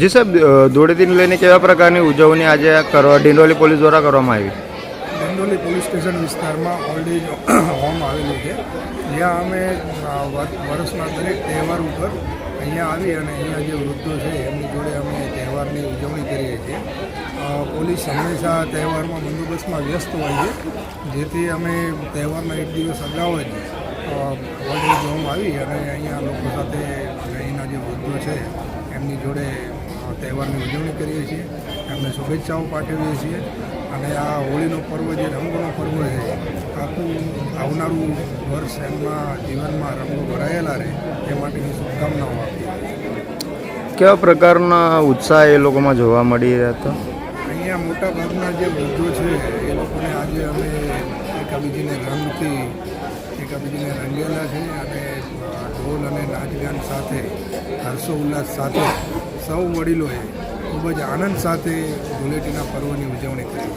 જી સાહેબ ધૂળેટીને લઈને કેવા પ્રકારની ઉજવણી આજે કરવા, ડિંડોલી પોલીસ દ્વારા કરવામાં આવી? ડિંડોલી પોલીસ સ્ટેશન વિસ્તારમાં ઓલ્ડ એજ હોમ આવેલું છે. જ્યાં અમે વર્ષના દરેક તહેવાર ઉપર અહીંયા આવી અને અહીંયા જે વૃદ્ધો છે, એમની જોડે અમે તહેવારની ઉજવણી કરીએ છીએ. પોલીસ હંમેશા તહેવારમાં બંદોબસ્તમાં વ્યસ્ત હોય છે. જેથી અમે તહેવારના એક દિવસ અગાઉ જ ઓલ્ડ એજ હોમ આવી અને અહીંયા લોકો સાથે અહીંના જે વૃદ્ધો છે, એમની જોડે તહેવારની ઉજવણી કરીએ છીએ. એમને શુભેચ્છાઓ પાઠવીએ છીએ. અને આ હોળીનો પર્વ જે રંગોનો પર્વ છે આખું આવનારું વર્ષ એમના જીવનમાં રંગો ભરાયેલા રહે એ માટેની શુભકામનાઓ આપીએ કેવા પ્રકારના ઉત્સાહ એ લોકોમાં જોવા મળી રહ્યા હતા? અહીંયા મોટા ભાગના જે વૃદ્ધો છે એ લોકોને આજે અમે એકાબીજીને રંગથી એકાબીજીને રંગેલા છે અને ઢોલ અને નાચગાન સાથે હર્ષો ઉલ્લાસ સાથે સૌ વડીલોએ ખૂબ જ આનંદ સાથે ધૂળેટીના પર્વની ઉજવણી કરી.